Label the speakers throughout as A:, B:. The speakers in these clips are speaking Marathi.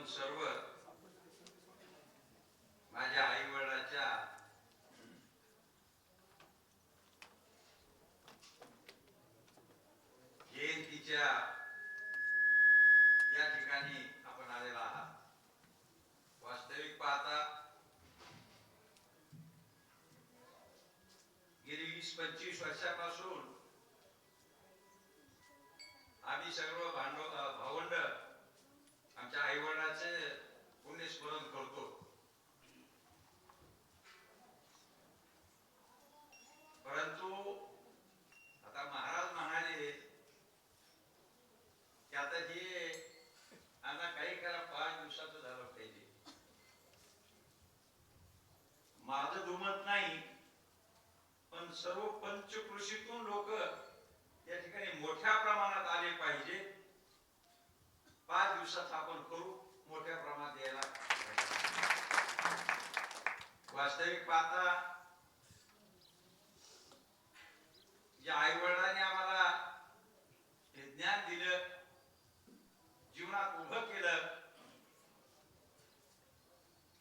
A: आपण सर्व माझ्या आई वडिलाच्या जयंतीच्या या ठिकाणी आपण आलेला आहात. वास्तविक पाहता गेली वीस पंचवीस वर्षापासून माझं दुमत नाही पण सर्व पंचकृषीतून लोक या ठिकाणी मोठ्या प्रमाणात आले पाहिजे. पाच दिवसात आपण करू मोठ्या प्रमाणात यायला. वास्तविक पाहता ज्या आई वडिलांनी आम्हाला हे ज्ञान दिलं जीवनात उभं केलं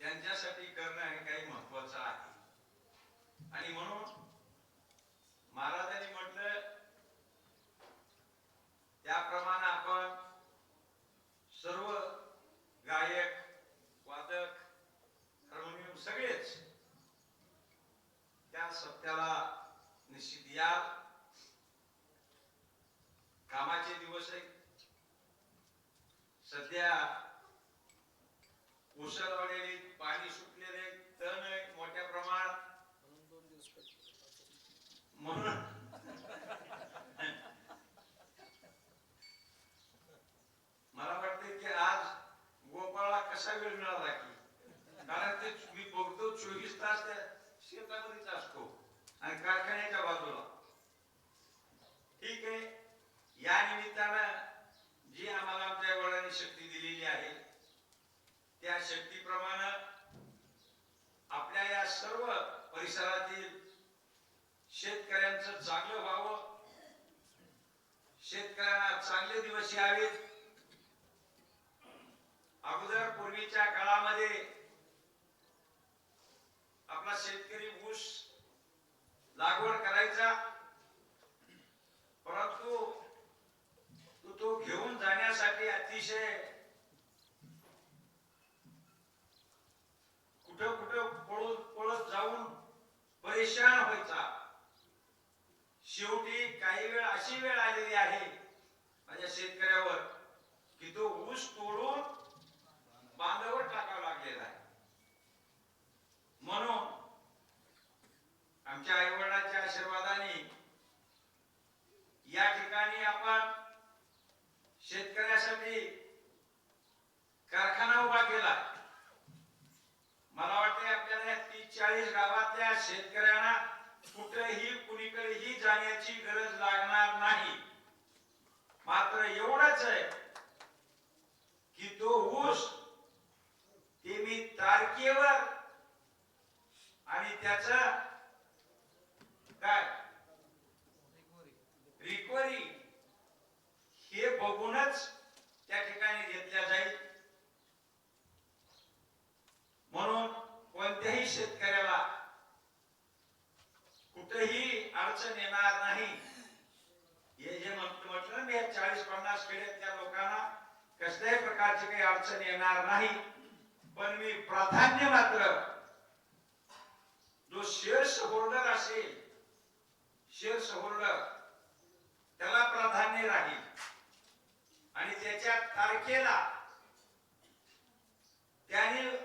A: त्यांच्यासाठी करणं हे काही महत्वाचं आहे आणि म्हणून महाराजांनी म्हटलं त्याप्रमाणे आपण सर्व गायक वादक हार्मोनियम सगळेच त्या सप्त्याला निश्चित या कामाचे दिवस आहेत सध्या उसळवाडे पाणी सुटलेले तण आहे मोठ्या प्रमाणात. म्हणून मला वाटते की आज गोपाळला कसा वेळ मिळाला की? कारण ते मी बघतो चोवीस तास त्या शेतामध्येच असतो. आणि कारखान्या temos एवढंच आहे की तो ऊस ते मी तारखेवर. आणि त्याच काय? रिकवरी. हे बघूनच त्या ठिकाणी घेतल्या जाईल. म्हणून कोणत्याही शेतकऱ्याला कुठेही अडचण येणार नाही. जे म्हट- म्हटलं मी चाळीस पन्नास खेड्यातल्या लोकांना कसल्याही प्रकारची काही अडचण येणार नाही. पण मी प्राधान्य मात्र जो शेअर्स होल्डर असेल शेअर्स होल्डर त्याला प्राधान्य राहील. आणि त्याच्या तारखेला त्याने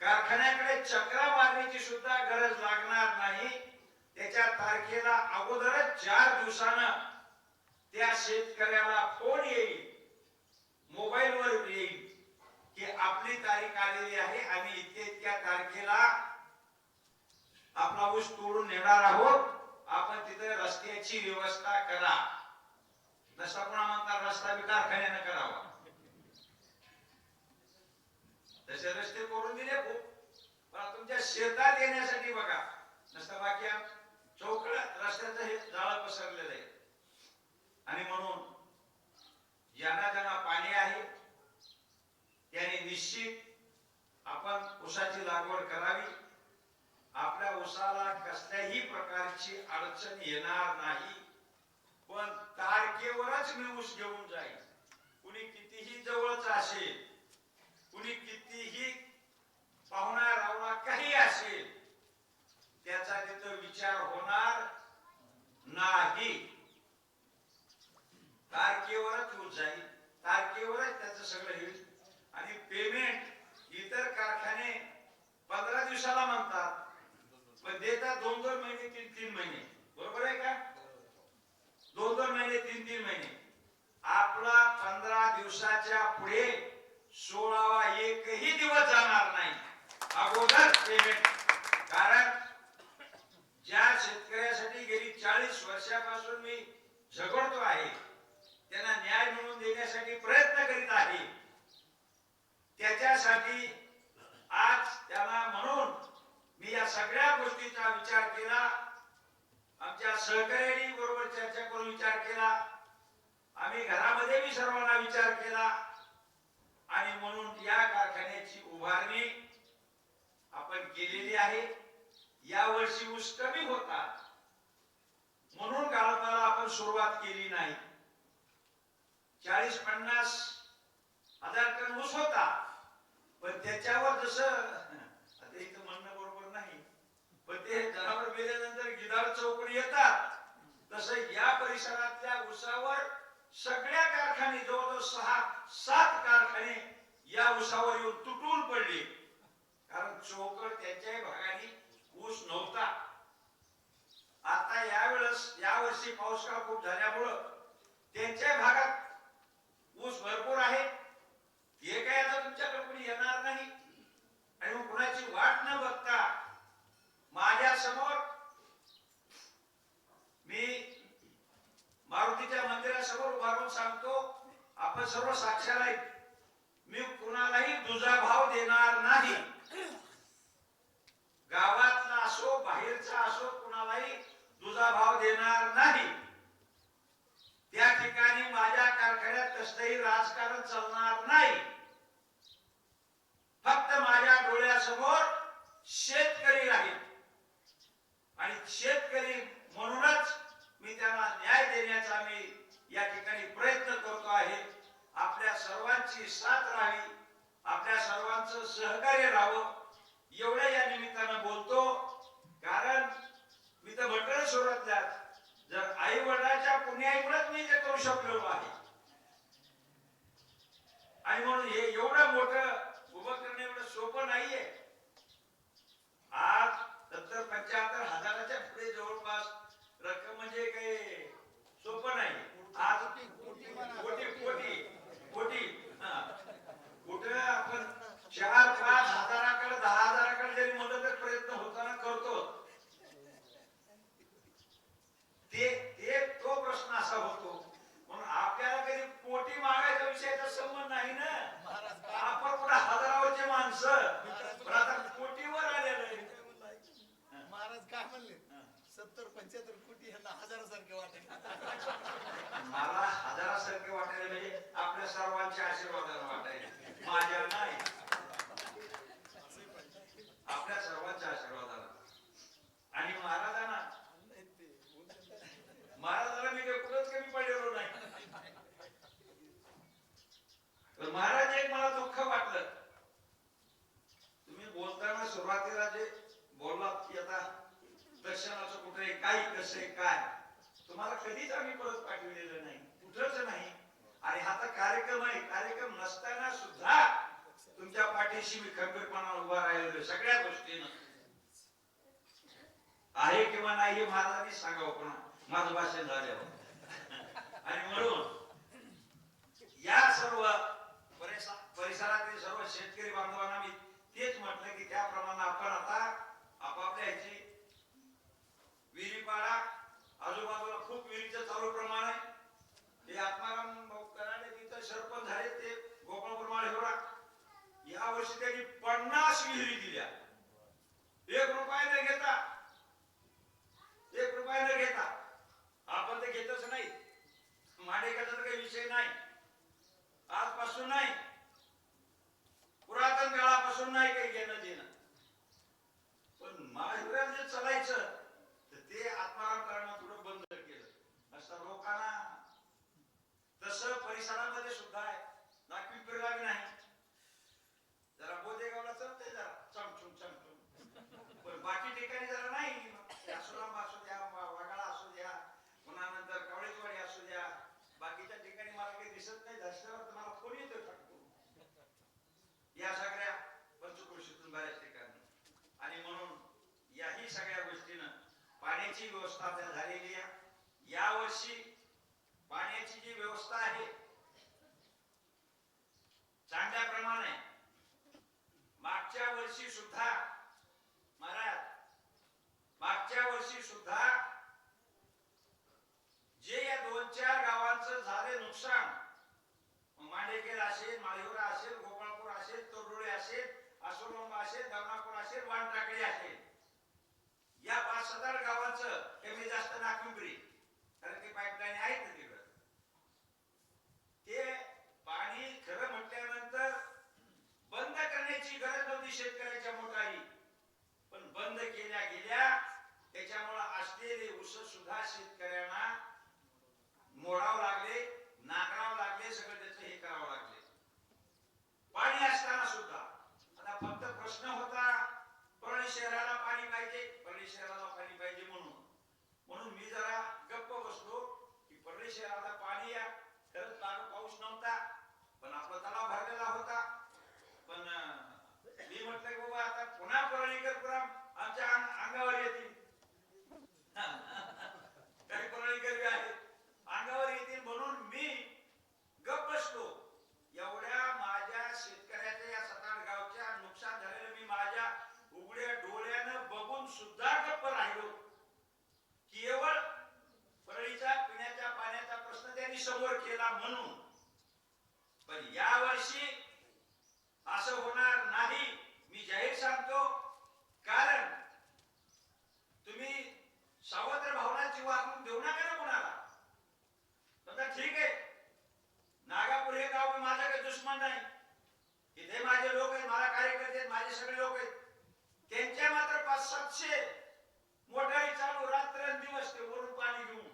A: कारखान्याकडे चक्रा मारण्याची सुद्धा गरज लागणार नाही. त्याच्या तारखेला अगोदरच चार दिवसानं शेतकऱ्याला फोन येईल मोबाईल वर येईल की आपली तारीख आलेली आहे आम्ही इतके इतक्या तारखेला आपला ऊस तोडून नेणार आहोत. आपण तिथे रस्त्याची व्यवस्था करा. नसता पुन्हा म्हणतात रस्ता बी कारखान्यानं करावा. तसे रस्ते करून दिले खूप. पण तुमच्या शेतात येण्यासाठी बघा. नसतं बाकी चौकड रस्त्याचं हे जाळं पसरलेलं आहे. आणि म्हणून ज्यांना ज्यांना पाणी आहे त्याने निश्चित आपण ऊसाची लागवड करावी. आपल्या ऊसाला कसल्याही प्रकारची अडचण येणार नाही. पण तारखेवरच मी ऊस घेऊन जाईल कुणी कितीही जवळच असेल कुणी कितीही पाहुणा रावणा काही असेल त्याचा तिथं विचार होणार नाही तारखेवरच ऊस जाईल तारखेवरच त्याचं सगळं होईल आणि पेमेंट इतर कारखाने पंधरा दिवसाला म्हणतात पण देतात दोन दोन महिने तीन तीन महिने. बरोबर आहे का? दोन दोन महिने तीन तीन महिने. आपला पंधरा दिवसाच्या पुढे सोळावा एकही दिवस जाणार नाही. अगोदर पेमेंट कारण ज्या शेतकऱ्यासाठी गेली चाळीस वर्षापासून मी झगडतो आहे त्यांना न्याय मिळवून देण्यासाठी प्रयत्न करीत आहे त्याच्यासाठी आज त्यांना म्हणून मी या सगळ्या गोष्टीचा विचार केला. आमच्या सहकार्याने बरोबर चर्चा करून विचार केला. आम्ही घरामध्ये मी सर्वांना विचार केला. आणि म्हणून या कारखान्याची उभारणी आपण केलेली आहे. या वर्षी ऊस कमी होता. म्हणून गाळपाला आपण सुरुवात केली नाही. चाळीस पन्नास हजार टन ऊस होता. पण त्याच्यावर जसं आता इथं म्हणणं बरोबर नाही पण ते जनावर गेल्यानंतर गिधाड चौकडी येतात तसं या परिसरातल्या उसावर सगळ्या कारखाने जवळजवळ सहा सात कारखाने या उसावर येऊन तुटून पडले. कारण चौकड त्यांच्याही भागाने ऊस नव्हता. आता यावेळेस यावर्षी पाऊस काळ खूप झाल्यामुळं त्यांच्या भागात ऊस भरपूर आहे ते काय आता तुमच्याकडे कोणी येणार नाही आणि मग कुणाची वाट न बघता माझ्यासमोर मी मारुतीच्या मंदिरासमोर उभारून सांगतो आपण सर्व साक्षर आहेत. मी कुणालाही दुजा भाव देणार नाही. गावातला असो बाहेरचा असो कुणालाही दुजा भाव देणार नाही. त्या ठिकाणी माझ्या कारखान्यात कसलंही राजकारण चालणार नाही फक्त माझ्या डोळ्यासमोर शेतकरी राहील आणि शेतकरी म्हणूनच मी त्यांना न्याय देण्याचा मी या ठिकाणी प्रयत्न करतो आहे आपल्या सर्वांची साथ राहावी आपल्या सर्वांचं सहकार्य राहावं. एवढ्या या निमित्तानं बोलतो. कारण मी तर म्हटलं सुरुवातल्या जर आई वडिलांच्या पुण्याईमुळेच मी ते करू शकलेलो आहे आणि म्हणून हे एवढं मोठं उभं करणं एवढं सोपं नाहीये. आज सत्तर पंच्याहत्तर हजार पुढे जवळपास रक्कम म्हणजे काही सोपं नाही आज कोटी कोटी कोटी हा. कुठं आपण चार पाच हजाराकडे दहा हजाराकडे जरी म्हणलं तर प्रयत्न होताना करतो ते ते तो प्रश्न असा होतो म्हणून आपल्याला कधी कोटी मागायचा विषयाचा संबंध नाही ना आपण कुठं हजारावरचे माणसं पण आता कोटीवर आलेलं आहे
B: महाराज काय म्हणले सत्तर पंच्याहत्तर कोटी यांना हजारासारखे वाटेल.
A: मला हजारासारखे वाटायला म्हणजे आपल्या सर्वांच्या आशीर्वादाला वाटायला माझ्या नाही आपल्या सर्वांच्या आशीर्वादाला आणि महाराजांना महाराजांना मी काही कुठंच कमी पडलेलो नाही तर महाराज एक मला दुःख वाटलं तुम्ही बोलताना सुरुवातीला जे बोललात की आता दर्शनाचं कुठे आहे, काय कसे काय? तुम्हाला कधीच आम्ही परत पाठविलेलं नाही. कुठंच नाही. आणि हा तर कार्यक्रम आहे. कार्यक्रम नसताना सुद्धा तुमच्या पाठीशी मी खंबीरपणा उभा राहिलो सगळ्या गोष्टीनं. आहे किंवा नाही हे महाराजांनी सांगावं पण माझं भाषण झाल्यावर. आणि म्हणून নাই पाण्याची व्यवस्था झालेली आहे यावर्षी पाण्याची जी व्यवस्था आहे चांगल्या प्रमाणे मागच्या वर्षी सुद्धा महाराज मागच्या वर्षी सुद्धा जे या दोन चार गावांचं झाले नुकसान मग मांडेकेर असेल माळीवरा असेल गोपाळपूर असेल तोरडोळे असेल आसोलंब असेल दमनापूर असेल वानटाकडी असेल या पाच हजार गावांचं कमी जास्त नाकुंबरी कारण ते पाईपलाईन आहेत ना तिकडं. ते पाणी खरं म्हटल्यानंतर बंद करण्याची गरज नव्हती शेतकऱ्याच्या मोठाही पण बंद केल्या गेल्या त्याच्यामुळं असलेले ऊस सुद्धा शेतकऱ्यांना मोडावं लागले नाकारावं लागले सगळं त्याचं हे करावं लागले पाणी असताना सुद्धा आता फक्त प्रश्न होता परळी शहराला पाणी पाहिजे परळी शहराला पाणी पाहिजे म्हणून म्हणून मी जरा गप्प बसलो की परळी शहराला पाणी या खरंच लागू पाऊस नव्हता पण आपला तलाव भरलेला होता पण अं, मी म्हटलं की बाबा आता पुन्हा परळीकर पुरा आमच्या अंग- अंगावर येतील काही परळीकर बी आहेत अंगावर येतील म्हणून मी गप्प बसलो एवढ्या माझ्या शेतकऱ्याच्या या सतार गावच्या नुकसान झालेलं मी माझ्या उघड्या डोळ्यानं बघून सुद्धा गप्प राहिलो केवळ परळीच्या पिण्याच्या पाण्याचा प्रश्न त्यांनी समोर केला म्हणून. पण या वर्षी असं होणार नाही मी जाहीर सांगतो. कारण तुम्ही सावत्र भावनाची वागणूक देऊ नका ना कोणाला. ठीक आहे. नागापूर हे गाव माझा काही दुश्मन नाही. इथे माझे लोक आहेत मला कार्यकर्ते आहेत माझे सगळे लोक आहेत. त्यांच्या मात्र पाच सातशे मोटारी चालू रात्रंदिवस ते वरून पाणी घेऊन.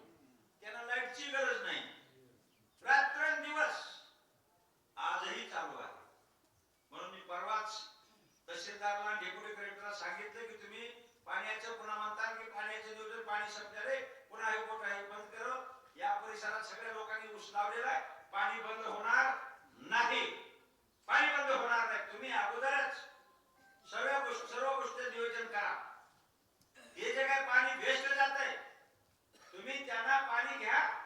A: त्यांना लाईटची गरज नाही रात्रंदिवस आजही चालू आहे म्हणून मी परवाच तहसीलदारला डेप्युटी कलेक्टरला सांगितलं की तुम्ही पाण्याचं पुन्हा म्हणतात की पाण्याचे नियोजन पाणी संपल्याने पुन्हा हे मोठं आहे बंद कर. या परिसरात सगळ्या लोकांनी ऊस लावलेला आहे. पाणी बंद होणार नाही. पाणी बंद होणार नाही. तुम्ही अगोदरच सगळ्या गोष्टी सर्व गोष्टी नियोजन करा. हे जे काय पाणी वेस्ट जात आहे तुम्ही त्यांना पाणी घ्या.